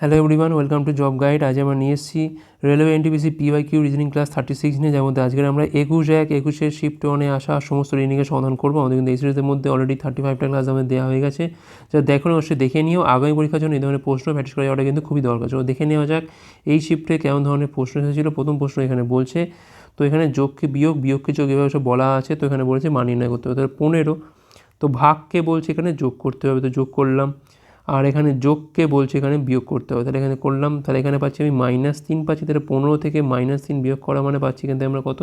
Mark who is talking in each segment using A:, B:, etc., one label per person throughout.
A: Hello everyone welcome to job guide আজ আমরা নিয়ে এসেছি railway NTPC P Y Q reasoning class thirty six নিয়ে। যার মধ্যে আজকের আমরা একুশ এক একুশের শিফট ওয়ানে আসা সমস্ত রিজনিংয়ের সমাধান করব। আমাদের কিন্তু এই সিরিজের মধ্যে অলরেডি থার্টি ফাইভটা ক্লাস আমাদের দেওয়া হয়ে গেছে। যা দেখো অবশ্যই দেখে নিও। আগামী পরীক্ষার জন্য এই ধরনের প্রশ্ন প্র্যাকটিস করে যাওয়াটা কিন্তু খুবই দরকার। চলো দেখে নেওয়া যাক এই শিফটে কেমন ধরনের প্রশ্ন এসেছিল। প্রথম প্রশ্ন এখানে বলছে, তো এখানে যোগকে বিয়োগ বিয়োগকে যোগ এভাবে সব বলা আছে। তো এখানে বলেছে মান নির্ণয় করতে হবে। তাহলে পনেরো, তো ভাগকে বলছে এখানে যোগ করতে হবে। তো যোগ করলাম। আর এখানে যোগকে বলছে এখানে বিয়োগ করতে হবে। তাহলে এখানে করলাম, তাহলে এখানে পাচ্ছি আমি মাইনাস তিন পাচ্ছি, তাহলে পনেরো থেকে মাইনাস তিন বিয়োগ করা মানে পাচ্ছি এখান থেকে আমরা কত?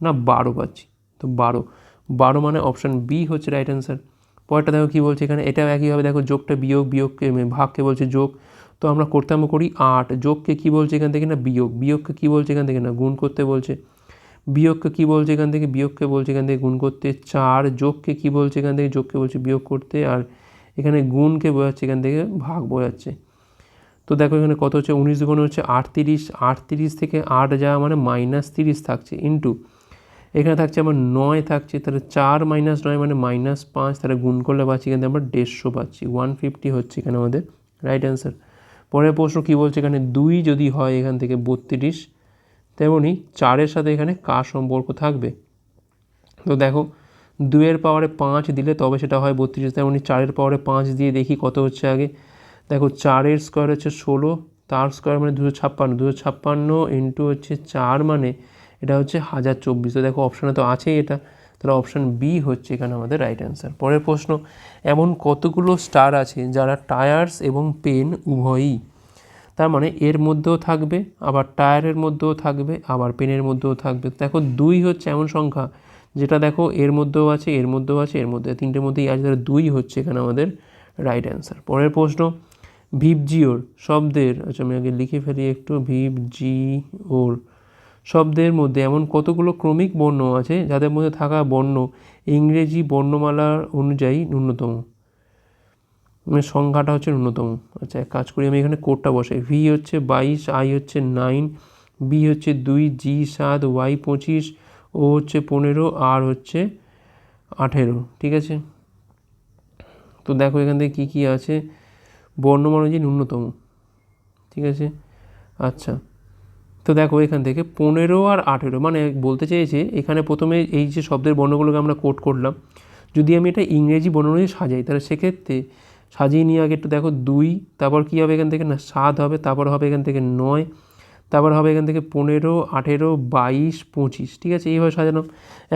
A: না, বারো পাচ্ছি। তো বারো। বারো মানে অপশান বি হচ্ছে রাইট অ্যান্সার পরেরটা দেখো কী বলছে এখানে, এটাও একইভাবে দেখো, যোগটা বিয়োগ, বিয়োগকে ভাগকে বলছে যোগ। তো আমরা করতে আমরা করি আট। যোগকে কী বলছে এখান থেকে না, বিয়োগ। বিয়োগকে কী বলছে এখান থেকে না, গুণ করতে বলছে। বিয়োগকে কী বলছে এখান থেকে, বিয়োগকে বলছে এখান থেকে গুণ করতে চার। যোগকে কী বলছে এখান থেকে, যোগকে বলছে বিয়োগ করতে। আর এখানে গুণকে বোঝাচ্ছে? এখান থেকে ভাগ বোঝাচ্ছে। তো দেখো এখানে কত হচ্ছে? উনিশ দুগুণ হচ্ছে আটত্রিশ। আটত্রিশ থেকে আট যাওয়া মানে মাইনাস তিরিশ থাকছে ইন্টু এখানে থাকছে আমার নয় থাকছে, তাহলে চার মাইনাস নয় মানে মাইনাস পাঁচ, তাহলে গুণ করলে পাচ্ছি এখানে আমরা দেড়শো পাচ্ছি। ওয়ান ফিফটি হচ্ছে এখানে আমাদের রাইট অ্যান্সার পরের প্রশ্ন কী বলছে? এখানে দুই যদি হয় এখান থেকে বত্রিশ, তেমনি চারের সাথে এখানে কার সম্পর্ক থাকবে? তো দেখো দুয়ের পাওয়ারে পাঁচ দিলে তবে সেটা হয় বত্রিশ তেমনি চারের পাওয়ারে পাঁচ দিয়ে দেখি কত হচ্ছে আগে। দেখো চারের স্কোয়ার হচ্ছে ষোলো, তার স্কোয়ার মানে দুশো ছাপ্পান্ন। দুশো ছাপ্পান্ন ইন্টু হচ্ছে চার মানে এটা হচ্ছে হাজার চব্বিশ। তো দেখো অপশানে তো আছেই এটা। তাহলে অপশান বি হচ্ছে এখানে আমাদের রাইট অ্যান্সার পরের প্রশ্ন, এমন কতগুলো স্টার আছে যারা টায়ার্স এবং পেন উভয়ই, তার মানে এর মধ্যেও থাকবে, আবার টায়ারের মধ্যেও থাকবে, আবার পেনের মধ্যেও থাকবে। দেখো দুই হচ্ছে এমন সংখ্যা যেটা দেখো, এর মধ্যেও আছে, এর মধ্যেও আছে, এর মধ্যে, তিনটের মধ্যেই আছে, তাহলে দুই হচ্ছে এখানে আমাদের রাইট অ্যান্সার পরের প্রশ্ন ভিপ জিওর শব্দের আচ্ছা আমি আগে লিখে ফেলি একটু ভিপ জি ওর শব্দের মধ্যে এমন কতগুলো ক্রমিক বর্ণ আছে যাদের মধ্যে থাকা বর্ণ ইংরেজি বর্ণমালার অনুযায়ী ন্যূনতম? মানে সংখ্যাটা হচ্ছে ন্যূনতম। আচ্ছা এক কাজ করি, আমি এখানে কোডটা বসাই। ভি হচ্ছে বাইশ, আই হচ্ছে নাইন, বি হচ্ছে দুই, জি সাত, ওয়াই পঁচিশ ও হচ্ছে পনেরো, আর হচ্ছে আঠেরো, ঠিক আছে? তো দেখো এখান থেকে কী কী আছে। বর্ণমান অনুযায়ী ন্যূনতম, ঠিক আছে? আচ্ছা তো দেখো এখান থেকে পনেরো আর আঠেরো মানে বলতে চেয়েছে এখানে প্রথমে এই যে শব্দের বর্ণগুলোকে আমরা কোট করলাম। যদি আমি এটা ইংরেজি বর্ণ অনুযায়ী সাজাই, তাহলে সেক্ষেত্রে সাজিয়ে নিয়ে আগে একটু দেখো দুই, তারপর কী হবে এখান থেকে? না, সাত হবে, তারপর হবে এখান থেকে নয় তারপর হবে এখান থেকে পনেরো, আঠেরো, বাইশ, পঁচিশ, ঠিক আছে? এইভাবে সাজানো।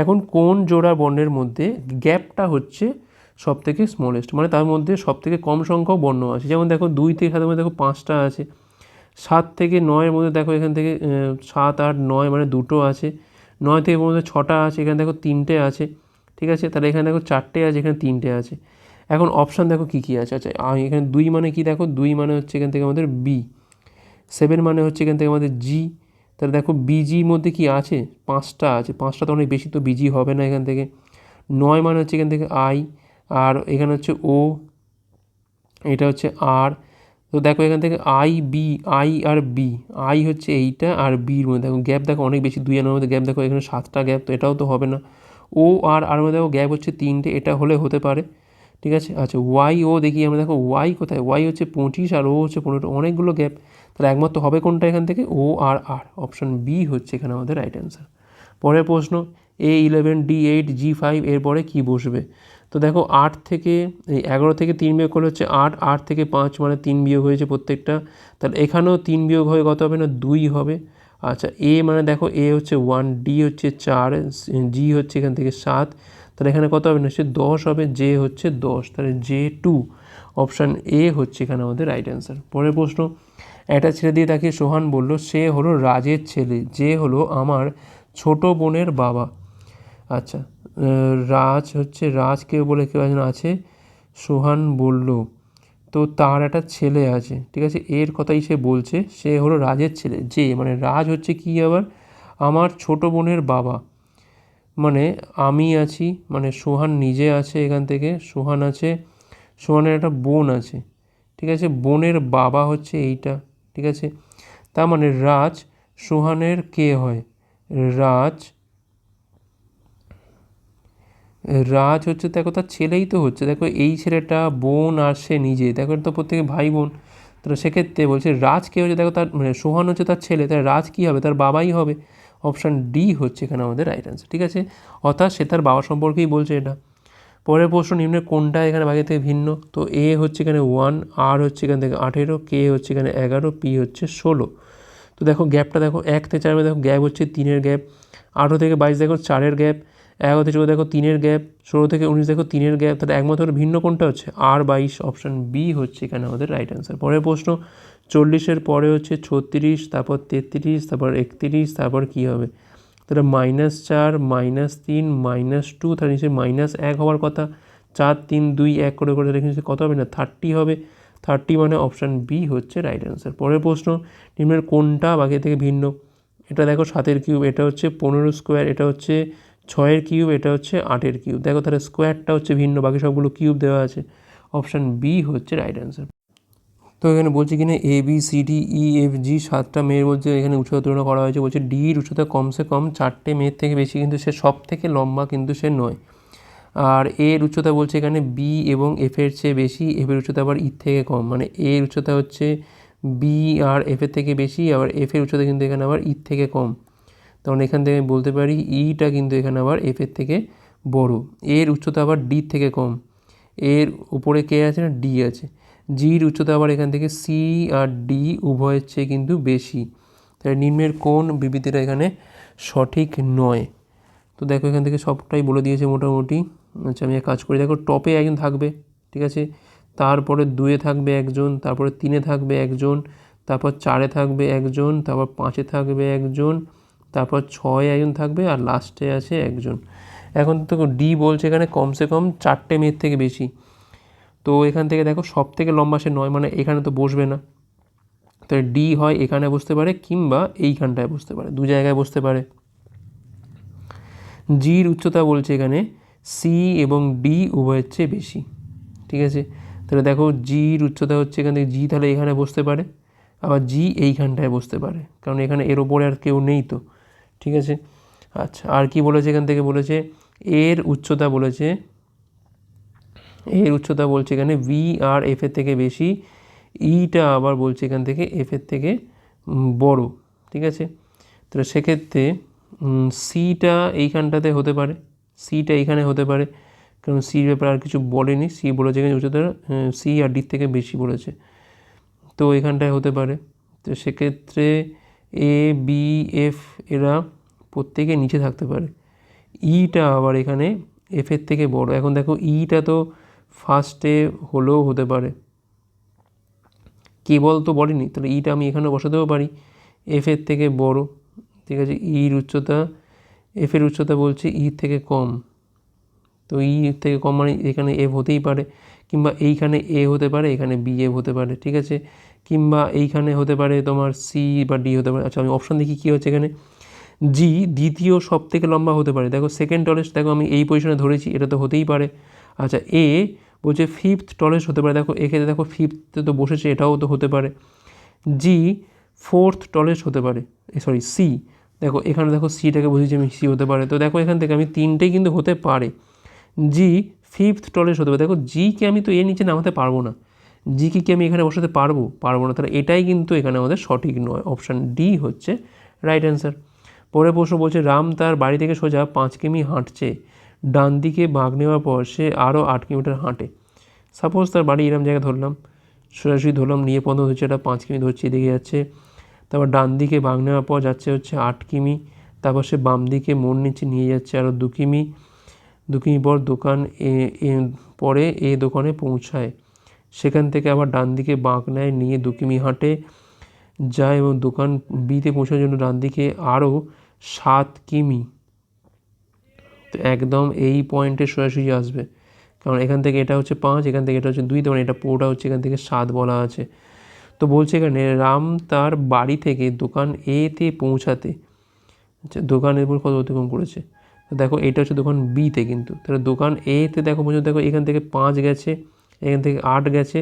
A: এখন কোন জোড়া বর্ণের মধ্যে গ্যাপটা হচ্ছে সব থেকে স্মলেস্ট মানে তার মধ্যে সব থেকে কম সংখ্যক বর্ণ আছে। যেমন দেখো দুই থেকে সাতের মধ্যে দেখো পাঁচটা আছে। সাত থেকে নয়ের মধ্যে দেখো এখান থেকে সাত, আট, নয় মানে দুটো আছে। নয় থেকে মধ্যে ছটা আছে, এখানে দেখো তিনটে আছে। ঠিক আছে? তাহলে এখানে দেখো চারটে আছে, এখানে তিনটে আছে। এখন অপশান দেখো কী কী আছে? আচ্ছা এখানে দুই মানে কি দেখো? দুই মানে হচ্ছে এখান থেকে আমাদের বি সেভেন মানে হচ্ছে এখান থেকে আমাদের জি তাহলে দেখো বিজির মধ্যে কি আছে? পাঁচটা আছে। পাঁচটা তো অনেক বেশি, তো বিজি হবে না এখান থেকে। নয় মানে হচ্ছে এখান থেকে আই আর এখানে হচ্ছে ও এটা হচ্ছে আর তো দেখো এখান থেকে I B I R B I হচ্ছে এইটা আর বির মধ্যে। দেখো গ্যাপ দেখো অনেক বেশি, দুই আনার মধ্যে গ্যাপ দেখো, এখানে সাতটা গ্যাপ তো এটাও তো হবে না। ও আর আর মধ্যে দেখো গ্যাপ হচ্ছে তিনটে, এটা হলে হতে পারে। ঠিক আছে? আচ্ছা ওয়াই ও দেখি আমরা। দেখো ওয়াই কোথায়? ওয়াই হচ্ছে পঁচিশ আর ও হচ্ছে পনেরো, অনেকগুলো গ্যাপ তাহলে একমাত্র হবে কোনটা এখান থেকে? ও আর আর অপশান বি হচ্ছে এখানে আমাদের রাইট অ্যান্সার পরের প্রশ্ন A eleven D eight G five এরপরে কী বসবে? তো দেখো, আট থেকে, এই এগারো থেকে তিন বিয়োগ করলে হচ্ছে আট আট থেকে পাঁচ মানে তিন বিয়োগ হয়েছে প্রত্যেকটা। তাহলে এখানেও তিন বিয়োগ হয়ে কত হবে না? দুই হবে। আচ্ছা এ মানে দেখো এ হচ্ছে ওয়ান ডি হচ্ছে চার জি হচ্ছে এখান থেকে সাত। তাহলে এখানে কত হবে না? সে দশ হবে জে হচ্ছে দশ। তাহলে জে টু অপশান এ হচ্ছে এখানে আমাদের রাইট অ্যান্সার পরের প্রশ্ন একটা ছেলে দিয়ে তাকে সোহান বলল, সে হলো রাজের ছেলে, যে হলো আমার ছোট বোনের বাবা। আচ্ছা রাজ হচ্ছে রাজ, কেউ বলে কেউ একজন আছে? সোহান বলল, তো তার একটা ছেলে আছে, ঠিক আছে? এর কথাই সে বলছে, সে হলো রাজের ছেলে, যে মানে রাজ হচ্ছে কি আবার? আমার ছোট বোনের বাবা। মানে আমি আছি মানে সোহান নিজে আছে এখান থেকে, সোহান আছে, সোহানের একটা বোন আছে, ঠিক আছে? বোনের বাবা হচ্ছে এইটা। ঠিক আছে? তার মানে রাজ সোহানের কে হয়? রাজ রাজ হচ্ছে, দেখো তার ছেলেই তো হচ্ছে। দেখো এই ছেলেটা বোন আর সে নিজে। দেখো তো প্রত্যেকে ভাই বোন। তাহলে সেক্ষেত্রে বলছে, রাজ কে হচ্ছে? দেখো তার মানে সোহান হচ্ছে তার ছেলে। তার রাজ কী হবে? তার বাবাই হবে। অপশান ডি হচ্ছে এখানে আমাদের রাইট অ্যান্সার ঠিক আছে? অর্থাৎ সে তার বাবা সম্পর্কেই বলছে এটা। পরের প্রশ্ন নিম্নের কোনটা এখানে বাকি থেকে ভিন্ন? তো এ হচ্ছে এখানে ওয়ান আর হচ্ছে এখান থেকে আঠেরো কে হচ্ছে এখানে এগারো পি হচ্ছে ষোলো। তো দেখো গ্যাপটা দেখো, এক থেকে মধ্যে দেখো গ্যাপ হচ্ছে তিনের গ্যাপ, আঠেরো থেকে বাইশ দেখো চারের গ্যাপ, এগারো থেকে দেখো তিনের গ্যাপ, ষোলো থেকে উনিশ দেখো তিনের গ্যাপ। তাহলে একমাত্র ভিন্ন কোনটা হচ্ছে? আর বাইশ অপশান বি হচ্ছে এখানে আমাদের রাইট অ্যান্সার পরের প্রশ্ন, চল্লিশের পরে হচ্ছে ছত্রিশ, তারপর তেত্রিশ, তারপর একত্রিশ, তারপর কী হবে? তাহলে মাইনাস চার মাইনাস তিন মাইনাস টু তার নিচে মাইনাস এক হওয়ার কথা। চার, তিন, দুই, এক করে করে নিচে কত হবে? না থার্টি হবে। থার্টি মানে অপশান বি হচ্ছে রাইট অ্যান্সার পরের প্রশ্ন, নিম্নের কোনটা বাকি থেকে ভিন্ন? এটা দেখো সাতের কিউব এটা হচ্ছে পনেরো স্কোয়ার এটা হচ্ছে ছয়ের কিউব এটা হচ্ছে আটের কিউব দেখো তাহলে স্কোয়ারটা হচ্ছে ভিন্ন, বাকি সবগুলো কিউব দেওয়া আছে। অপশান বি হচ্ছে রাইট অ্যান্সার তো এখানে বলছে কিনা A B C D E F G সাতটা মেয়ের মধ্যে এখানে উচ্চতা তুলনা করা হয়েছে। বলছে ডির উচ্চতা কমসে কম চারটে মেয়ের থেকে বেশি, কিন্তু সে সব থেকে লম্বা কিন্তু সে নয়। আর এর উচ্চতা বলছে এখানে বি এবং এফের চেয়ে বেশি এফের উচ্চতা আবার ইর থেকে কম। মানে এর উচ্চতা হচ্ছে বি আর এফের থেকে বেশি, আবার এফের উচ্চতা কিন্তু এখানে আবার ইর থেকে কম। তখন এখান থেকে বলতে পারি ইটা কিন্তু এখানে আবার এফের থেকে বড়। এর উচ্চতা আবার ডির থেকে কম। এর উপরে কে আছে না? ডি আছে। জির উচ্চতা আবার এখান থেকে সি আর ডি উভয়ের চেয়ে কিন্তু বেশি। তাই নিম্নের কোন বিবৃতিটা এখানে সঠিক নয়? তো দেখো এখান থেকে সবটাই বলে দিয়েছে মোটামুটি। আচ্ছা আমি এক কাজ করি। দেখো টপে একজন থাকবে, ঠিক আছে? তারপরে দুয়ে থাকবে একজন, তারপরে তিনে থাকবে একজন, তারপর চারে থাকবে একজন, তারপর পাঁচে থাকবে একজন, তারপর ছয় একজন থাকবে আর লাস্টে আছে একজন। এখন তো ডি বলছে এখানে কমসে কম চারটে মেয়ের থেকে বেশি। তো এখান থেকে দেখো সব থেকে লম্বা সে নয় মানে এখানে তো বসবে না। তাহলে ডি হয় এখানে বসতে পারে কিংবা এইখানটায় বসতে পারে, দু জায়গায় বসতে পারে। জির উচ্চতা বলছে এখানে সি এবং ডি উভয়ের চেয়ে বেশি, ঠিক আছে? তাহলে দেখো জির উচ্চতা হচ্ছে এখান থেকে জি তাহলে এখানে বসতে পারে, আবার জি এইখানটায় বসতে পারে, কারণ এখানে এর ওপরে আর কেউ নেই তো, ঠিক আছে? আচ্ছা আর কি বলেছে এখান থেকে? বলেছে এর উচ্চতা বলেছে এর উচ্চতা বলছে এখানে ভি আর এফ এর থেকে বেশি ইটা আবার বলছে এখান থেকে এফ এর থেকে বড়, ঠিক আছে? তাহলে সেক্ষেত্রে সিটা এইখানটাতে হতে পারে সিটা এইখানে হতে পারে, কারণ সির ব্যাপারে আর কিছু বলেনি সি বলেছে এখানে উচ্চতা সি আর ডির থেকে বেশি বলেছে। তো এখানটায় হতে পারে, তো সেক্ষেত্রে এ বি এফ এরা প্রত্যেকে নিচে থাকতে পারে। ইটা আবার এখানে এফের থেকে বড়। এখন দেখো ইটা তো ফার্স্টে হলেও হতে পারে। কেবল তো বলেনি, তাহলে ইটা আমি এখানে বসাতেও পারি। এফের থেকে বড়, ঠিক আছে ইর উচ্চতা এফের উচ্চতা বলছে ই থেকে কম। তো ই থেকে কম মানে এখানে এফ হতেই পারে, কিংবা এইখানে এ হতে পারে, এখানে বি এফ হতে পারে, ঠিক আছে? কিংবা এইখানে হতে পারে তোমার সি বা ডি হতে পারে। আচ্ছা আমি অপশান দেখি কী হচ্ছে এখানে। জি দ্বিতীয় সব থেকে লম্বা হতে পারে। দেখো সেকেন্ড টলেস্ট দেখো, আমি এই পজিশনে ধরেছি, এটা তো হতেই পারে। আচ্ছা এ বলছে ফিফথ টলেস্ট হতে পারে। দেখো, এক্ষেত্রে দেখো ফিফথে তো বসেছে, এটাও তো হতে পারে। জি ফোর্থ টলেস্ট হতে পারে। সরি সি দেখো, এখানে দেখো সিটাকে বুঝেছি আমি সি হতে পারে। তো দেখো, এখান থেকে আমি তিনটেই কিন্তু হতে পারে। জি ফিফথ টলেস্ট হতে পারে। দেখো জিকে আমি তো এর নিচে নামাতে পারব না। জিকে কি আমি এখানে বসাতে পারব? পারব না। তাহলে এটাই কিন্তু এখানে আমাদের সঠিক নয়। অপশান ডি হচ্ছে রাইট অ্যান্সার পরে প্রশ্ন বলছে, রাম তার বাড়ি থেকে সোজা পাঁচ কিমি হাঁটছে। ডান দিকে বাঁক নেওয়ার পর সে আরও আট কিলোমিটার হাঁটে। সাপোজ তার বাড়ি এরম জায়গায় ধরলাম। সোজাসুজি ধরলাম, নিয়ে পর্যন্ত হচ্ছে এটা পাঁচ কিমি ধরছে, এদিকে যাচ্ছে। তারপর ডান দিকে বাঁক নেওয়ার পর যাচ্ছে হচ্ছে আট কিমি। তারপর সে বাম দিকে মোড় নিচে নিয়ে যাচ্ছে আরও দু কিমি। দু কিমি পর দোকান এ পরে এ দোকানে পৌঁছায়। সেখান থেকে আবার ডান দিকে বাঁক নেয়, নিয়ে দু কিমি হাঁটে। যায় এবং দোকান বিতে পৌঁছানোর জন্য ডান দিকে আরও সাত কিমি। একদম এই পয়েন্টে সোজাসুজি আসবে। কারণ এখান থেকে এটা হচ্ছে পাঁচ, এখান থেকে এটা হচ্ছে দুই তখন এটা পোটা হচ্ছে এখান থেকে সাত বলা আছে। তো বলছে এখানে রাম তার বাড়ি থেকে দোকান এতে পৌঁছাতে আচ্ছা দোকানের উপর কত অতিক্রম করেছে? তো দেখো এটা হচ্ছে দোকান বিতে কিন্তু। তাহলে দোকান এতে দেখো পর্যন্ত দেখো এখান থেকে পাঁচ গেছে, এখান থেকে আট গেছে,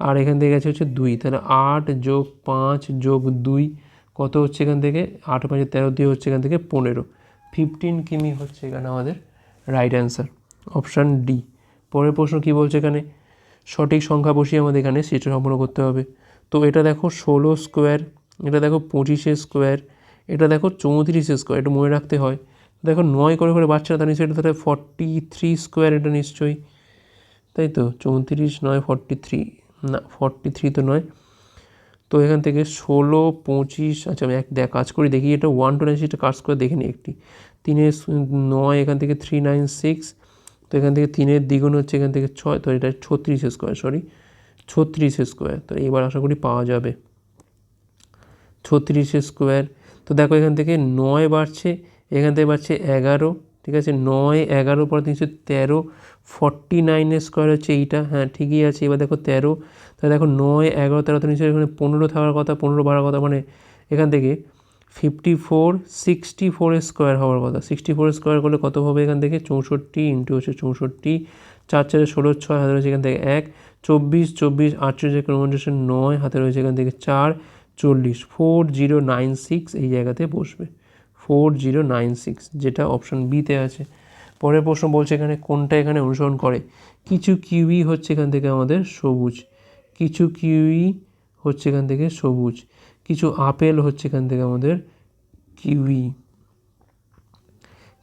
A: আর এখান থেকে গেছে হচ্ছে দুই। তাহলে আট যোগ পাঁচ যোগ দুই, কত হচ্ছে এখান থেকে? আট পাঁচে তেরো দিয়ে হচ্ছে এখান থেকে পনেরো। ফিফটিন কিমি হচ্ছে এখানে আমাদের রাইট অ্যান্সার অপশান ডি পরের প্রশ্ন কী বলছে এখানে? সঠিক সংখ্যা বসিয়ে আমাদের এখানে সেটা সম্পন্ন করতে হবে। তো এটা দেখো ষোলো স্কোয়ার এটা দেখো পঁচিশে স্কোয়ার এটা দেখো চৌত্রিশে স্কোয়ার এটা মনে রাখতে হয়। দেখো নয় করে করে বাচ্চা তার নিশ্চয়ই এটা ফর্টি থ্রি স্কোয়ার এটা নিশ্চয়ই। তাই তো? চৌত্রিশ নয় ফর্টি থ্রি না ফর্টি থ্রি তো নয়। তো এখান থেকে ষোলো, পঁচিশ আচ্ছা আমি এক দেখ, কাজ করি, দেখি এটা ওয়ান টু নাইন সিক্সটা কাজ করে দেখে নিই একটি। তিনের নয়, এখান থেকে থ্রি নাইন সিক্স তো এখান থেকে তিনের দ্বিগুণ হচ্ছে এখান থেকে ছয়, তো এটা ছত্রিশ স্কোয়ার সরি ছত্রিশ স্কোয়ার তো এবার আশা করি পাওয়া যাবে। ছত্রিশ স্কোয়ার তো দেখো এখান থেকে নয় বাড়ছে, এখান থেকে বাড়ছে এগারো, ঠিক আছে, নয়, এগারো পর তিনশো তেরো ফর্টি নাইনের স্কোয়ার হচ্ছে এইটা। হ্যাঁ ঠিকই আছে। এবার দেখো তেরো। তাহলে দেখো নয়, এগারো, তেরো তো নিশ্চয়ই এখানে পনেরো থাকার কথা, পনেরো বাড়ার কথা মানে এখান থেকে ফিফটি ফোর সিক্সটি ফোরের স্কোয়ার হওয়ার কথা। সিক্সটি ফোরের স্কোয়ার করলে কত হবে এখান থেকে? চৌষট্টি ইন্টু হচ্ছে চৌষট্টি। চার, চারে ষোলো, ছয়, হাতে রয়েছে এখান থেকে এক। চব্বিশ চব্বিশ, আটচল্লিশ ক্রমণ নয়, হাতে রয়েছে এখান থেকে চার। চল্লিশ ফোর জিরো নাইন সিক্স এই জায়গাতে বসবে। ফোর জিরো নাইন সিক্স যেটা অপশন বিতে আছে। পরের প্রশ্ন বলছে এখানে কোনটা এখানে অনুসরণ করে? কিছু কিউই হচ্ছে এখান থেকে আমাদের সবুজ। কিছু কিউই হচ্ছে এখান থেকে সবুজ। কিছু আপেল হচ্ছে এখান থেকে আমাদের কিউই।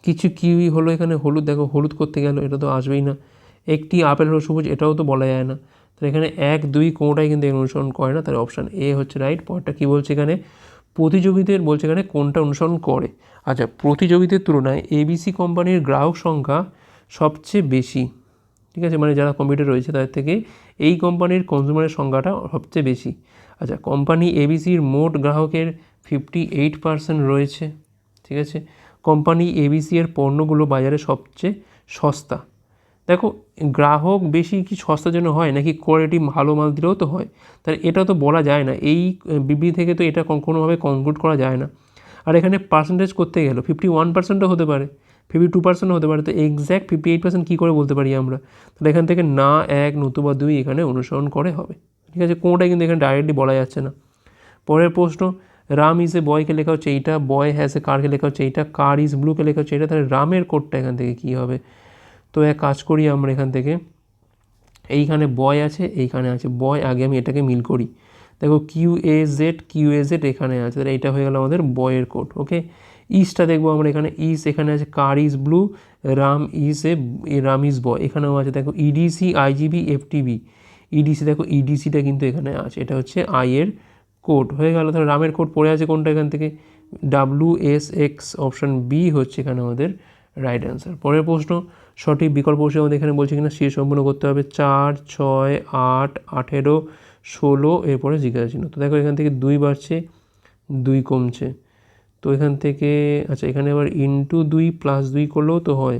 A: কিছু কিউই হলো এখানে হলুদ। দেখো, হলুদ করতে গেল, এটা তো আসবেই না। একটি আপেল হলো সবুজ, এটাও তো বলা যায় না। তাহলে এখানে এক, দুই কোনোটাই কিন্তু এখানে অনুসরণ করে না। তাহলে অপশান এ হচ্ছে রাইট পরটা কী বলছে এখানে? প্রতিযোগীদের বলছে এখানে কোনটা অনুসরণ করে? আচ্ছা প্রতিযোগীদের তুলনায় এবিসি কোম্পানির গ্রাহক সংখ্যা সবচেয়ে বেশি। ঠিক আছে? মানে যারা কম্পিউটার রয়েছে, তাদের থেকে এই কোম্পানির কনজিউমারের সংখ্যাটা সবচেয়ে বেশি। আচ্ছা কোম্পানি এবিসির মোট গ্রাহকের ফিফটি এইট পার্সেন্ট রয়েছে। ঠিক আছে? কোম্পানি এবিসি এর পণ্যগুলো বাজারে সবচেয়ে সস্তা। দেখো, গ্রাহক বেশি কি সস্তার জন্য হয়? নাকি কোয়ালিটি ভালো মাল দিলেও তো হয়? তাহলে এটা তো বলা যায় না। এই বিবৃতি থেকে তো এটা কোনোভাবে কনক্লুড করা যায় না। আর এখানে পার্সেন্টেজ করতে গেল ফিফটি ওয়ান পার্সেন্টও হতে পারে ফিফটি টু পার্সেন্টও হতে পারে। তো এক্স্যাক্ট ফিফটি এইট পার্সেন্ট কী করে বলতে পারি আমরা? তাহলে এখান থেকে না, এক, নতুবা দুই এখানে অনুসরণ করে হবে। ঠিক আছে? কোনোটাই কিন্তু এখানে ডাইরেক্টলি বলা যাচ্ছে না। পরের প্রশ্ন রাম ইজ এ বয়কে লেখা হচ্ছে এইটা বয় হ্যাজ এ কারকে লেখা হচ্ছে এইটা কার ইজ ব্লুকে লেখা হচ্ছে এটা তাহলে রামের কোডটা এখান থেকে কী হবে? তো এক কাজ করি আমরা এখান থেকে। এইখানে বয় আছে, এইখানে আছে। বয় আগে আমি এটাকে মিল করি। দেখো Q A Z Q A Z এখানে আছে। তাহলে এটা হয়ে গেল আমাদের বয়ের কোড ওকে ইসটা দেখব আমরা এখানে। ইস এখানে আছে car is blue Ram is a Ram is boy এখানেও আছে দেখো E EDC IGB FTB EDC দেখো ইডিসিটা কিন্তু এখানে আছে। এটা হচ্ছে আই এর কোড। হয়ে গেল। তাহলে রামের কোড পড়ে আছে কোনটা এখান থেকে? W S X option B হচ্ছে এখানে আমাদের রাইট অ্যান্সার পরের প্রশ্ন, সঠিক বিকল্প বসে আমাদের এখানে বলছে কিনা, সি সম্পূর্ণ করতে হবে। চার, ছয়, আট, আঠেরো ষোলো, এরপরে জিজ্ঞাসা চিহ্ন। তো দেখো এখান থেকে দুই বাড়ছে, দুই কমছে। তো এখান থেকে আচ্ছা এখানে আবার ইনটু দুই প্লাস দুই করলেও তো হয়।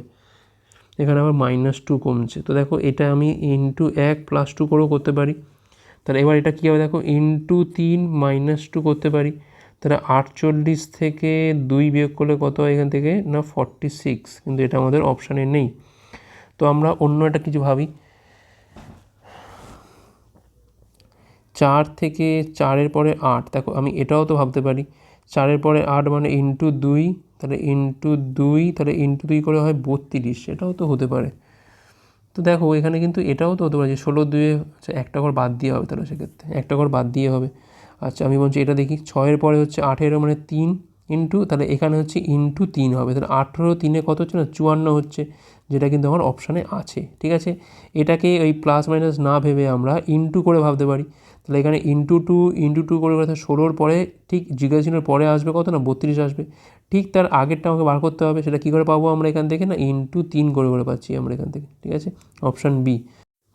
A: এখানে আবার মাইনাস টু কমছে। তো দেখো এটা আমি ইনটু এক প্লাস টু করেও করতে পারি। তাহলে এবার এটা কী হবে দেখো? ইনটু তিন মাইনাস টু করতে পারি। তাহলে আটচল্লিশ থেকে দুই বিয়োগ করলে কত হয় এখান থেকে? না ফর্টি সিক্স কিন্তু এটা আমাদের অপশানে নেই। তো আমরা অন্য একটা কিছু ভাবি। চার থেকে চারের পরে আট। দেখো, আমি এটাও তো ভাবতে পারি। চারের পরে আট মানে ইন্টু দুই, তাহলে ইন্টু দুই, তাহলে ইন্টু দুই করে হয় বত্রিশ। এটাও তো হতে পারে। তো দেখো, এখানে কিন্তু এটাও তো হতে পারে যে ষোলো দুয়ে আচ্ছা একটা ঘর বাদ দিয়ে হবে তাহলে সেক্ষেত্রে। একটা ঘর বাদ দিয়ে হবে। আচ্ছা আমি বলছি এটা দেখি, ছয়ের পরে হচ্ছে আঠেরো মানে তিন ইন্টু তাহলে এখানে হচ্ছে ইন্টু তিন হবে। তাহলে আঠেরো তিনে কত হচ্ছে না? চুয়ান্ন হচ্ছে। যেটা কিন্তু আমার অপশানে আছে, ঠিক আছে? এটাকে ওই প্লাস মাইনাস না ভেবে আমরা ইন্টু করে ভাবতে পারি। তাহলে এখানে ইন্টু টু ইন্টু টু করে কথা ষোলোর পরে ঠিক জিজ্ঞাসা চিহ্নের পরে আসবে কত না? বত্রিশ আসবে। ঠিক তার আগেরটা আমাকে বার করতে হবে, সেটা কী করে পাবো আমরা এখান থেকে না? ইন্টু তিন করে করে পাচ্ছি আমরা এখান থেকে, ঠিক আছে? অপশান বি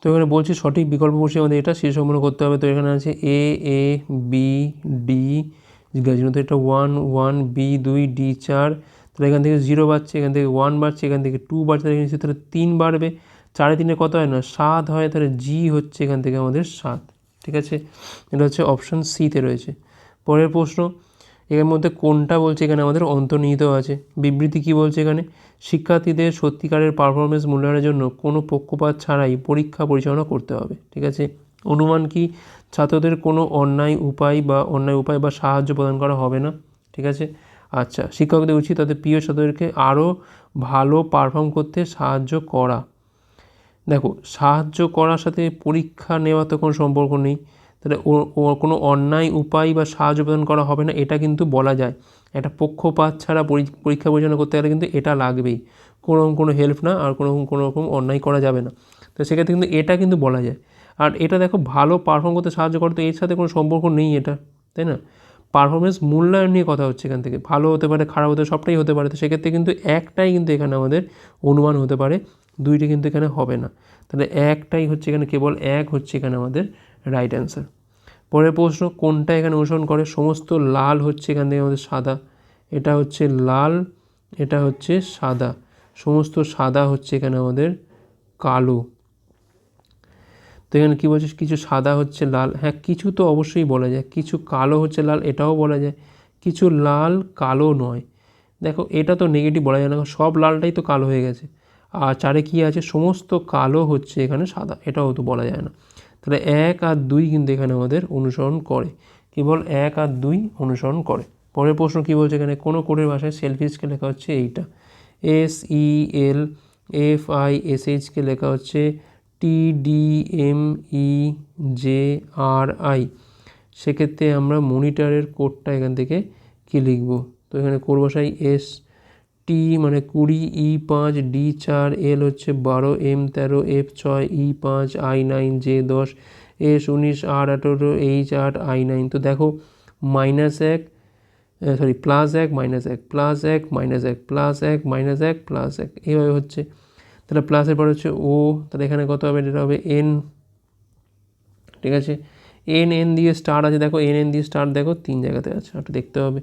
A: তো এখানে বলছি সঠিক বিকল্প বসে আমাদের এটা শেষ সম্পূর্ণ করতে হবে। তো এখানে আছে এ এ বি ডি জিজ্ঞাসা চিহ্ন। তো এটা ওয়ান ওয়ান বি দুই ডি চার তাহলে এখান থেকে জিরো বাড়ছে, এখান থেকে ওয়ান বাড়ছে, এখান থেকে টু বাড়ছে, তাহলে এখানে তাহলে তিন বাড়বে। চারে তিনে কত হয় না? সাত হয়, তাহলে জি হচ্ছে এখান থেকে আমাদের সাত। ঠিক আছে? এটা হচ্ছে অপশান সিতে রয়েছে। পরের প্রশ্ন, এর মধ্যে কোনটা বলছে এখানে আমাদের অন্তর্নিহিত আছে? বিবৃতি কি বলছে এখানে? শিক্ষার্থীদের সত্যিকারের পারফরমেন্স মূল্যায়নের জন্য কোনো পক্ষপাত ছাড়াই পরীক্ষা পরিচালনা করতে হবে। ঠিক আছে? অনুমান কি ছাত্রদের কোনো অন্যায় উপায় বা অন্যায় উপায় বা সাহায্য প্রদান করা হবে না? ঠিক আছে? আচ্ছা শিক্ষকদের উচিত তাদের প্রিয় ছাত্রদেরকে আরও ভালো পারফর্ম করতে সাহায্য করা। দেখো, সাহায্য করার সাথে পরীক্ষা নেওয়া তো কোনো সম্পর্ক নেই। তাহলে কোনো অন্যায় উপায় বা সাহায্য প্রদান করা হবে না, এটা কিন্তু বলা যায়। একটা পক্ষপাত ছাড়া পরীক্ষা পরিচালনা করতে গেলে কিন্তু এটা লাগবেই। কোনো কোনো হেল্প না, আর কোনো কোনো রকম অন্যায় করা যাবে না। তো সেক্ষেত্রে কিন্তু এটা কিন্তু বলা যায়। আর এটা দেখো, ভালো পারফর্ম করতে সাহায্য করে তো এর সাথে কোনো সম্পর্ক নেই এটা, তাই না? পারফরমেন্স মূল্যায়ন নিয়ে কথা হচ্ছে এখান থেকে। ভালো হতে পারে, খারাপ হতে সবটাই হতে পারে। তো সেক্ষেত্রে কিন্তু একটাই কিন্তু এখানে আমাদের অনুমান হতে পারে, দুইটি কিন্তু এখানে হবে না। তাহলে একটাই হচ্ছে এখানে, কেবল এক হচ্ছে এখানে আমাদের রাইট অ্যান্সার পরের প্রশ্ন, কোনটা এখানে অনুসরণ করে? সমস্ত লাল হচ্ছে এখান থেকে আমাদের সাদা। এটা হচ্ছে লাল, এটা হচ্ছে সাদা। সমস্ত সাদা হচ্ছে এখানে আমাদের কালো। তো এখানে কী বলছিস? কিছু সাদা হচ্ছে লাল। হ্যাঁ কিছু তো অবশ্যই বলা যায়। কিছু কালো হচ্ছে লাল, এটাও বলা যায়। কিছু লাল, কালো নয়। দেখো, এটা তো নেগেটিভ বলা যায় না। সব লালটাই তো কালো হয়ে গেছে। আর চারে কী আছে? সমস্ত কালো হচ্ছে এখানে সাদা। এটাও তো বলা যায় না। তাহলে এক আর দুই কিন্তু এখানে আমাদের অনুসরণ করে। কেবল এক আর দুই অনুসরণ করে। পরের প্রশ্ন কী বলছে এখানে? কোনো কোডের ভাষায় সেলফিসকে লেখা হচ্ছে এইটা। S E L F I S HK লেখা হচ্ছে T D M E J R I সেক্ষেত্রে আমরা মনিটরের কোডটা এখান থেকে কী লিখব? তো এখানে কোড বসাই এস টি মানে কুড়ি ই পাঁচ ডি চার এল হচ্ছে বারো এম তেরো এফ ছয় ই পাঁচ আই নাইন জে দশ এস উনিশ আর আঠেরো এইচ আট আই নাইন তো দেখো মাইনাস এক সরি প্লাস এক মাইনাস এক প্লাস এক মাইনাস এক প্লাস এক মাইনাস এক প্লাস এক। এইভাবে হচ্ছে। তাহলে প্লাসের পর হচ্ছে ও তাহলে এখানে কত হবে? এটা হবে এন ঠিক আছে? এন এন দিয়ে স্টার আছে, দেখো এন এন দিয়ে স্টার দেখো, তিন জায়গাতে আছে, ওটা দেখতে হবে।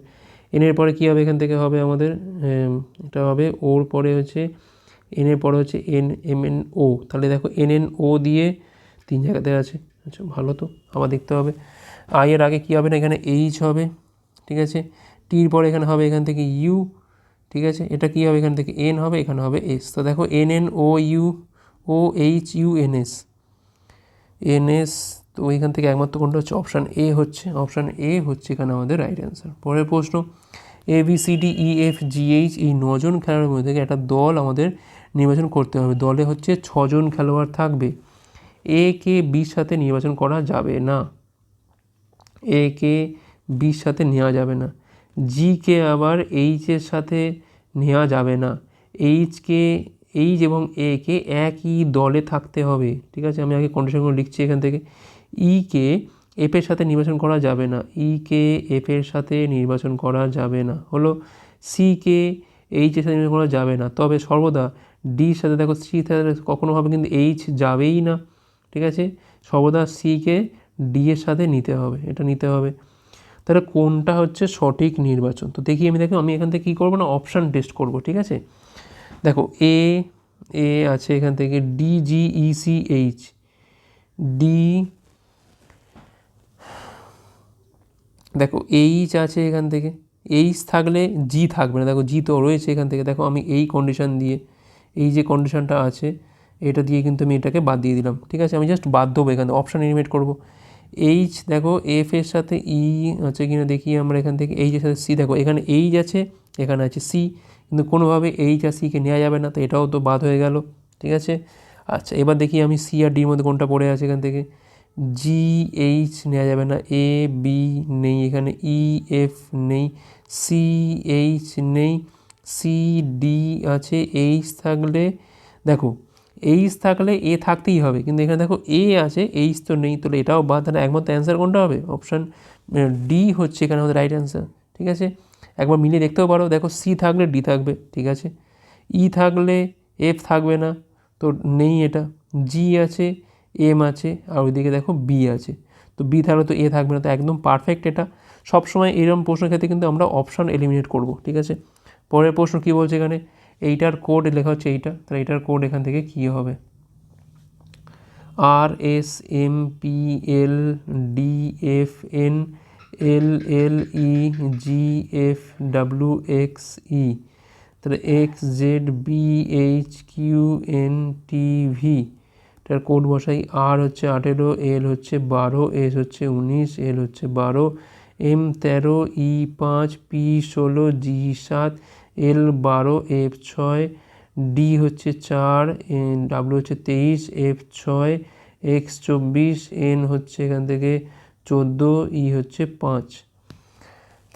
A: এনের পরে কী হবে এখান থেকে? হবে আমাদের এটা হবে ওর পরে হচ্ছে এনের পরে হচ্ছে এন এম এন ও তাহলে দেখো এন এন ও দিয়ে তিন জায়গাতে আছে। আচ্ছা ভালো তো, আবার দেখতে হবে। আই এর আগে কী হবে না? এখানে এইচ হবে, ঠিক আছে? টির পরে এখানে হবে এখান থেকে ইউ ঠিক আছে? এটা কী হবে? এখান থেকে এন হবে, এখানে হবে এস তো দেখো N N O U O H U N S N S তো ওইখান থেকে একমাত্র কোনটা হচ্ছে? অপশান এ হচ্ছে। অপশান এ হচ্ছে এখানে আমাদের রাইট অ্যান্সার পরের প্রশ্ন A B C D E F G H এই নজন খেলোয়াড়ের মধ্যে থেকে একটা দল আমাদের নির্বাচন করতে হবে। দলে হচ্ছে ছজন খেলোয়াড় থাকবে। এ কে বির সাথে নির্বাচন করা যাবে না। এ কে বির সাথে নেওয়া যাবে না। জি কে আবার এইচের সাথে নেওয়া যাবে না। এইচকে এইচ এবং এ কে একই দলে থাকতে হবে। ঠিক আছে? আমি আগে কন্ডিশনগুলো লিখছি এখান থেকে। ই কে এফের সাথে নির্বাচন করা যাবে না। ই কে এফের সাথে নির্বাচন করা যাবে না। হলো সি কে এইচের সাথে নির্বাচন করা যাবে না। তবে সর্বদা ডির সাথে দেখো সি সাথে কখনোভাবে কিন্তু এইচ যাবেই না। ঠিক আছে? সর্বদা সিকে ডি এর সাথে নিতে হবে। এটা নিতে হবে। তাহলে কোনটা হচ্ছে সঠিক নির্বাচন? তো দেখি আমি, দেখো আমি এখান থেকে কী করব না অপশান টেস্ট করব, ঠিক আছে? দেখো এ এ আছে এখান থেকে D G E C H D দেখো এইচ আছে এখান থেকে এইচ থাকলে জি থাকবে না, দেখো জি তো রয়েছে এখান থেকে, দেখো, আমি এই কন্ডিশন দিয়ে, এই যে কন্ডিশানটা আছে, এটা দিয়ে কিন্তু আমি এটাকে বাদ দিয়ে দিলাম, ঠিক আছে? আমি জাস্ট বাদ দেবো এখান অপশান এলিমিনেট করব। এইচ দেখো এফ এর সাথে ই আছে কিনা দেখি আমরা এখান থেকে এইচ এর সাথে সি দেখো, এখানে এইচ আছে, এখানে আছে সি কিন্তু কোনোভাবে এইচ আর সিকে নেওয়া যাবে না, তো এটাও তো বাদ হয়ে গেল, ঠিক আছে? আচ্ছা এবার দেখি আমি সি আর ডির মধ্যে কোনটা পড়ে আছে এখান থেকে। জি এইচ নেওয়া যাবে না এ বি নেই, এখানে ই এফ নেই সি এইচ নেই সি ডি আছে এইচ থাকলে, দেখো এইচ থাকলে এ থাকতেই হবে। কিন্তু এখানে দেখো এ আছে এইচ তো নেই, তাহলে এটাও বাদ, তাহলে একমাত্র অ্যান্সার কোনটা হবে? অপশান ডি হচ্ছে এখানে আমাদের রাইট অ্যান্সার ঠিক আছে? একবার মিলিয়ে দেখতেও পারো, দেখো সি থাকলে ডি থাকবে, ঠিক আছে? ই থাকলে এফ থাকবে না, তো নেই এটা। জি আছে এম আছে, আর ওইদিকে দেখো বি আছে। তো বি থাকলে তো এ থাকবে না, তো একদম পারফেক্ট এটা। সবসময় এরকম প্রশ্নের ক্ষেত্রে কিন্তু আমরা অপশান এলিমিনেট করব, ঠিক আছে? পরের প্রশ্ন কী বলছে এখানে? এইটার কোড লেখা হচ্ছে এইটা, তাহলে এইটার কোড এখান থেকে কী হবে? R S M P L D F N L L E G F W X E তাহলে X Z B H Q N T V এটার কোড বসাই আর হচ্ছে আঠেরো এল হচ্ছে বারো এস হচ্ছে উনিশ এল হচ্ছে বারো এম তেরো ই পাঁচ পি ষোলো জি সাত এল বারো, এফ ছয়, ডি হচ্ছে চার ডাব্লিউ হচ্ছে তেইশ, এফ ছয়, এক্স চব্বিশ, এন হচ্ছে এখান থেকে চোদ্দ, ই হচ্ছে পাঁচ।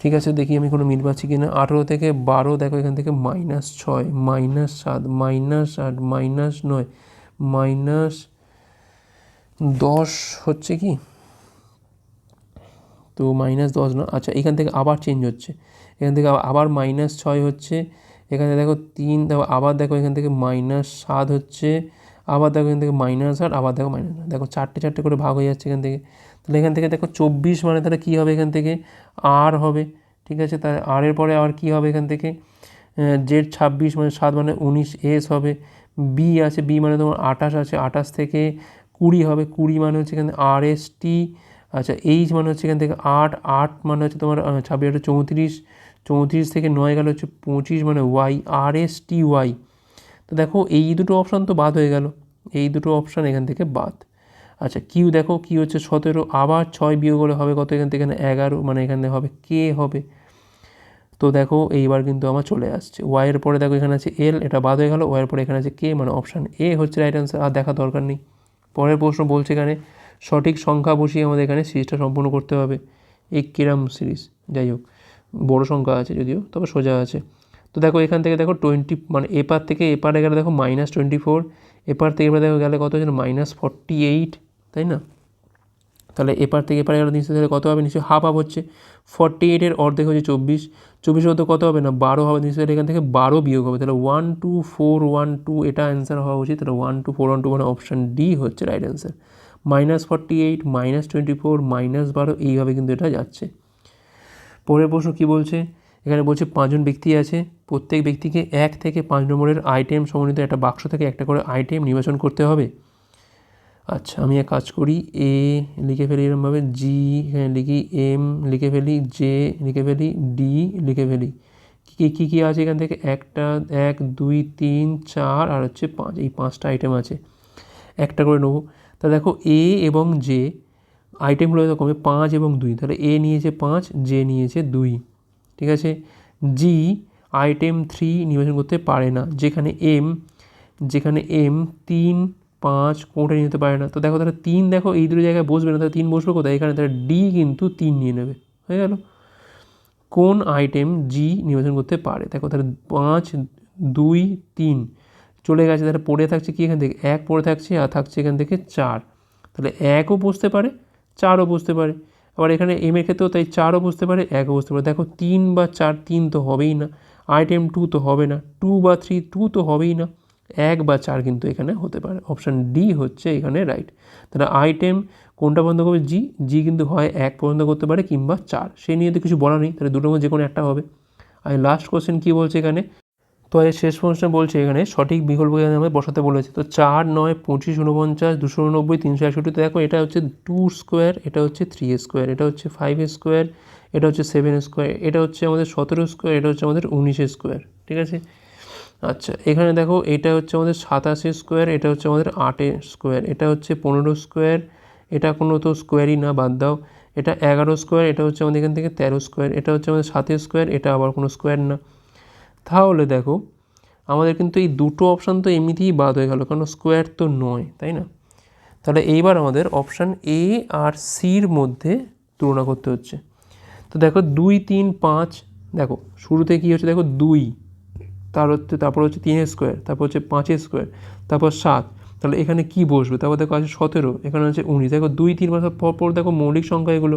A: ঠিক আছে, দেখি আমি কোনো মিল পাচ্ছি কি না আঠেরো থেকে বারো, দেখো এখান থেকে মাইনাস ছয়, মাইনাস সাত, মাইনাস আট, মাইনাস নয়, মাইনাস দশ হচ্ছে কি? তো মাইনাস দশ না আচ্ছা এখান থেকে আবার চেঞ্জ হচ্ছে। এখান থেকে আবার- মাইনাস ছয় হচ্ছে। এখানে দেখো তিন, দেখো আবার দেখো এখান থেকে মাইনাস সাত হচ্ছে। আবার দেখো এখান থেকে মাইনাস আট, আবার দেখো মাইনাস দেখো চারটে চারটে করে ভাগ হয়ে যাচ্ছে এখান থেকে। তাহলে এখান থেকে দেখো চব্বিশ মানে তাহলে কী হবে এখান থেকে? আর হবে। ঠিক আছে? তাহলে আর এর পরে আবার কী হবে এখান থেকে? জেড ছাব্বিশ মানে সাত মানে উনিশ এস হবে। বি আছে বি মানে তোমার আঠাশ আছে। আঠাশ থেকে কুড়ি হবে। কুড়ি মানে হচ্ছে এখানে আর এস টি আচ্ছা এইচ মানে হচ্ছে এখান থেকে আট আট মানে হচ্ছে তোমার ছাব্বিশ আটে চৌত্রিশ চৌত্রিশ থেকে নয় গেল হচ্ছে পঁচিশ মানে Y R S T Y তো দেখো, এই দুটো অপশান তো বাদ হয়ে গেল। এই দুটো অপশান এখান থেকে বাদ। আচ্ছা কিউ দেখো কি হচ্ছে সতেরো, আবার ছয় বিয়োগ হলে হবে কত? এখান থেকে এখানে এগারো মানে এখানে হবে কে হবে। তো দেখো, এইবার কিন্তু আমার চলে আসছে। ওয়াইয়ের পরে দেখো, এখানে আছে এল এটা বাদ হয়ে গেল। ওয়াইয়ের পরে এখানে আছে কে মানে অপশান এ হচ্ছে রাইট অ্যান্সার আর দেখা দরকার নেই। পরের প্রশ্ন বলছে এখানে সঠিক সংখ্যা বসিয়ে আমাদের এখানে সিরিজটা সম্পূর্ণ করতে হবে। এই কিরাম সিরিজ, যাই হোক, বড়ো সংখ্যা আছে যদিও, তবে সোজা আছে। তো দেখো এখান থেকে দেখো টোয়েন্টি মানে এপার থেকে এপারে গেলে দেখো মাইনাস টোয়েন্টি ফোর এপার থেকে এবার দেখো গেলে কত হচ্ছে মাইনাস ফর্টি এইট তাই না? তাহলে এপার থেকে এপারে গেলে নিশ্চয়ই তাহলে কত হবে? নিশ্চয়ই হাফ হাফ হচ্ছে। ফর্টি এইটের অর্ধেক হচ্ছে চব্বিশ চব্বিশ মতো কত হবে না? বারো হবে। নিশ্চয়ই তাহলে এখান থেকে বারো বিয়োগ হবে। তাহলে one two four one two এটা অ্যান্সার হওয়া উচিত। তাহলে one two four one two মানে অপশান ডি হচ্ছে right answer minus forty eight, minus twenty four, minus বারো, এইভাবে কিন্তু এটা যাচ্ছে। পরের প্রশ্ন কী বলছে? এখানে বলছে পাঁচজন ব্যক্তি আছে, প্রত্যেক ব্যক্তিকে এক থেকে পাঁচ নম্বরের আইটেম সমন্বিত একটা বাক্স থেকে একটা করে আইটেম নির্বাচন করতে হবে। আচ্ছা আমি এক কাজ করি এ লিখে ফেলি এরমভাবে জি হ্যাঁ লিখি এম লিখে ফেলি জে লিখে ফেলি ডি লিখে ফেলি। কী কী কী আছে এখান থেকে? একটা, এক, দুই, তিন, চার, আর হচ্ছে পাঁচ, এই পাঁচটা আইটেম আছে। একটা করে নেব। তা দেখো এ এবং জে আইটেমগুলো এরকম পাঁচ এবং দুই। তাহলে এ নিয়েছে পাঁচ জে নিয়েছে দুই। ঠিক আছে? জি আইটেম থ্রি নির্বাচন করতে পারে না। যেখানে এম যেখানে এম তিন, পাঁচ কোনটা নিতে পারে না। তো দেখো তাহলে তিন দেখো, এই দুটো জায়গায় বসবে না। তাহলে তিন বসবে কোথায়? এখানে তাহলে ডি কিন্তু তিন নিয়ে নেবে। হয়ে গেল? কোন আইটেম জি নির্বাচন করতে পারে? দেখো তাহলে পাঁচ, দুই, তিন। চলে গেছে, তাহলে পড়ে থাকছে কি এখান থেকে? এক পড়ে থাকছে আর থাকছে এখান থেকে চার। তাহলে একও বসতে পারে, চারও বসতে পারে। আবার এখানে এম এর ক্ষেত্রেও তাই চারও বসতে পারে, একও বসতে পারে। দেখো তিন বা চার, তিন তো হবেই না। আইটেম টু তো হবে না। টু বা থ্রি টু তো হবেই না। এক বা চার কিন্তু এখানে হতে পারে। অপশান ডি হচ্ছে এখানে রাইট তাহলে আইটেম কোনটা বন্ধ করবে? জি জি কিন্তু হয় এক পর্যন্ত করতে পারে কিংবা চার। সে নিয়ে তো কিছু বলা নেই। তাহলে দুটোর মধ্যে যে কোনো একটা হবে। আর লাস্ট কোশ্চেন কী বলছে এখানে? তো এর শেষ প্রশ্ন বলছে এখানে সঠিক বিকল্প আমাদের বসাতে বলেছে তো চার নয় পঁচিশ উনপঞ্চাশ দুশো উননব্বই তিনশো একষট্টি দেখো এটা হচ্ছে টু স্কোয়ার এটা হচ্ছে থ্রি স্কোয়ার এটা হচ্ছে ফাইভ স্কোয়ার এটা হচ্ছে সেভেন স্কোয়ার এটা হচ্ছে আমাদের সতেরো স্কোয়ার এটা হচ্ছে আমাদের উনিশ স্কোয়ার ঠিক আছে আচ্ছা এখানে দেখো এটা হচ্ছে আমাদের সাতাশি স্কোয়ার এটা হচ্ছে আমাদের আটে স্কোয়ার এটা হচ্ছে পনেরো স্কোয়ার এটা কোনো তো স্কোয়ারই না বাদ দাও এটা এগারো স্কোয়ার এটা হচ্ছে আমাদের এখান থেকে তেরো স্কোয়ার এটা হচ্ছে আমাদের সাতের স্কোয়ার এটা আবার কোনো স্কোয়ার না তাহলে দেখো, আমাদের কিন্তু এই দুটো অপশান তো এমনিতেই বাদ হয়ে গেল, কারণ স্কোয়ার তো নয়, তাই না? তাহলে এইবার আমাদের অপশান এ আর সির মধ্যে তুলনা করতে হচ্ছে। তো দেখো, দুই, তিন, পাঁচ, দেখো, শুরুতে কী হচ্ছে দেখো, দুই, তার হচ্ছে, তারপর হচ্ছে তিনের স্কোয়ার তারপর হচ্ছে পাঁচের স্কোয়ার তারপর সাত, তাহলে এখানে কি বসবে? তারপর দেখো আছে সতেরো, এখানে হচ্ছে উনিশ, দেখো দুই, তিন বছর পর পর দেখো মৌলিক সংখ্যা এগুলো।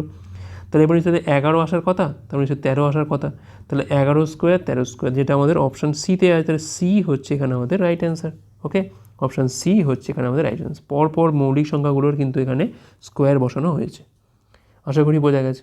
A: তাহলে এবার নিচে এগারো আসার কথা, তার নিচে তেরো আসার কথা, তাহলে এগারো স্কোয়ার তেরো স্কোয়ার যেটা আমাদের অপশান সিতে আছে, তাহলে সি হচ্ছে এখানে আমাদের right answer okay option C হচ্ছে এখানে আমাদের রাইট অ্যান্সার পরপর মৌলিক সংখ্যাগুলোর কিন্তু এখানে স্কোয়ার বসানো হয়েছে। আশা করি বোঝা গেছে।